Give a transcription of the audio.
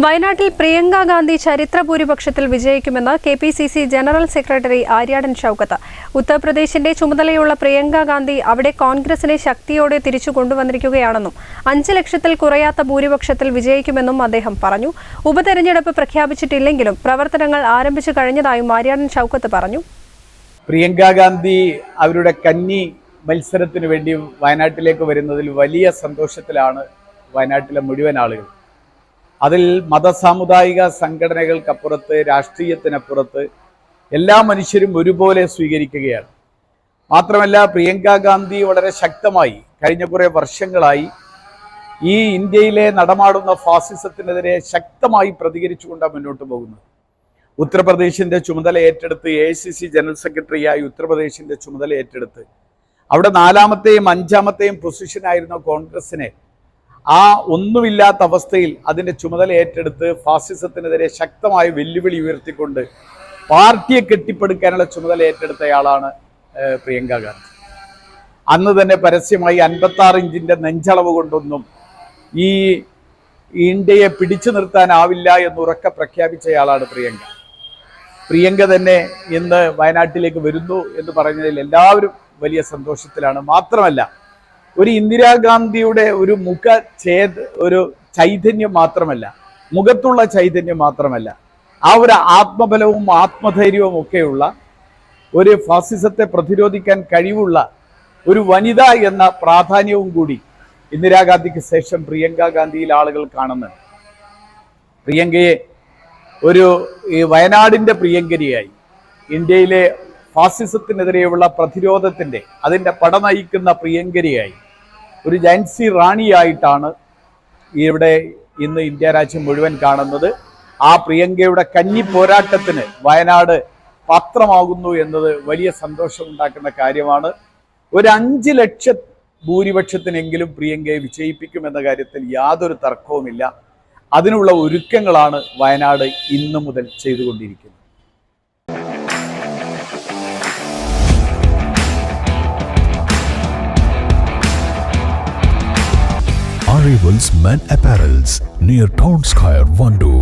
വയനാട്ടിൽ പ്രിയങ്ക ഗാന്ധി ചരിത്ര ഭൂരിപക്ഷത്തിൽ വിജയിക്കുമെന്ന് K P C C general secretary Aryadan Shoukath. ഉത്തർപ്രദേശിന്റെ ചുമതലയുള്ള പ്രിയങ്ക ഗാന്ധി അവിടെ കോൺഗ്രസിനെ ശക്തിയോടെ തിരിച്ചു കൊണ്ടുവന്നിരിക്കുകയാണെന്നും അഞ്ച് ലക്ഷത്തിൽ കുറയാത്ത ഭൂരിപക്ഷത്തിൽ വിജയിക്കുമെന്നും അദ്ദേഹം പറഞ്ഞു. ഉപതെരഞ്ഞെടുപ്പ് പ്രഖ്യാപിച്ചിട്ടില്ലെങ്കിലും പ്രവർത്തനങ്ങൾ ആരംഭിച്ചു കഴിഞ്ഞതായും ആര്യാടൻ ഷൌക്കത്ത് പറഞ്ഞു. പ്രിയങ്ക ഗാന്ധി അവരുടെ കന്നി മത്സരത്തിന് വേണ്ടി വയനാട്ടിലേക്ക് വരുന്നതിൽ വലിയ സന്തോഷത്തിലാണ് വയനാട്ടിലെ മുഴുവൻ ആളുകൾ. അതിൽ മതസാമുദായിക സംഘടനകൾക്കപ്പുറത്ത് രാഷ്ട്രീയത്തിനപ്പുറത്ത് എല്ലാ മനുഷ്യരും ഒരുപോലെ സ്വീകരിക്കുകയാണ്. മാത്രമല്ല പ്രിയങ്ക ഗാന്ധി വളരെ ശക്തമായി കഴിഞ്ഞ കുറേ വർഷങ്ങളായി ഈ ഇന്ത്യയിലെ നടമാടുന്ന ഫാസിസത്തിനെതിരെ ശക്തമായി പ്രതികരിച്ചുകൊണ്ടാണ് മുന്നോട്ട് പോകുന്നത്. ഉത്തർപ്രദേശിന്റെ ചുമതല ഏറ്റെടുത്ത് എ ജനറൽ സെക്രട്ടറിയായി ഉത്തർപ്രദേശിന്റെ ചുമതല ഏറ്റെടുത്ത് അവിടെ നാലാമത്തെയും അഞ്ചാമത്തെയും പൊസിഷനായിരുന്ന കോൺഗ്രസിനെ ആ ഒന്നുമില്ലാത്ത അവസ്ഥയിൽ അതിന്റെ ചുമതല ഏറ്റെടുത്ത് ഫാസിസത്തിനെതിരെ ശക്തമായ വെല്ലുവിളി ഉയർത്തിക്കൊണ്ട് പാർട്ടിയെ കെട്ടിപ്പടുക്കാനുള്ള ചുമതല ഏറ്റെടുത്തയാളാണ് പ്രിയങ്ക ഗാന്ധി. അന്ന് തന്നെ പരസ്യമായി അൻപത്തി ആറ് ഇഞ്ചിന്റെ നെഞ്ചളവ് കൊണ്ടൊന്നും ഈ ഇന്ത്യയെ പിടിച്ചു നിർത്താനാവില്ല എന്ന് ഉറക്കെ പ്രഖ്യാപിച്ചയാളാണ് പ്രിയങ്ക. പ്രിയങ്ക തന്നെ ഇന്ന് വയനാട്ടിലേക്ക് വരുന്നു എന്ന് പറഞ്ഞതിൽ എല്ലാവരും വലിയ സന്തോഷത്തിലാണ്. മാത്രമല്ല ഒരു ഇന്ദിരാഗാന്ധിയുടെ ഒരു മുഖ ഛേദ് ഒരു ചൈതന്യം മാത്രമല്ല മുഖത്തുള്ള ചൈതന്യം മാത്രമല്ല ആ ഒരു ആത്മബലവും ആത്മധൈര്യവും ഒക്കെയുള്ള ഒരു ഫാസിസത്തെ പ്രതിരോധിക്കാൻ കഴിവുള്ള ഒരു വനിത എന്ന പ്രാധാന്യവും കൂടി ഇന്ദിരാഗാന്ധിക്ക് ശേഷം പ്രിയങ്ക ഗാന്ധിയിൽ ആളുകൾ കാണുന്നുണ്ട് പ്രിയങ്കയെ ഒരു ഈ വയനാടിന്റെ പ്രിയങ്കരിയായി. ഇന്ത്യയിലെ ഫാസിസത്തിനെതിരെയുള്ള പ്രതിരോധത്തിന്റെ അതിന്റെ പട നയിക്കുന്ന പ്രിയങ്കരിയായി. ഒരു ജാൻസി റാണിയായിട്ടാണ് ഇവിടെ ഇന്ന് ഇന്ത്യ രാജ്യം മുഴുവൻ കാണുന്നത്. ആ പ്രിയങ്കയുടെ കന്നി പോരാട്ടത്തിന് വയനാട് പത്രമാകുന്നു എന്നത് വലിയ സന്തോഷമുണ്ടാക്കുന്ന കാര്യമാണ്. ഒരു അഞ്ച് ലക്ഷ ഭൂരിപക്ഷത്തിനെങ്കിലും പ്രിയങ്കയെ വിജയിപ്പിക്കുമെന്ന കാര്യത്തിൽ യാതൊരു തർക്കവുമില്ല. അതിനുള്ള ഒരുക്കങ്ങളാണ് വയനാട് ഇന്നു മുതൽ ചെയ്തുകൊണ്ടിരിക്കുന്നത്. Arrivals Men Apparels near Town Square, Wandoor.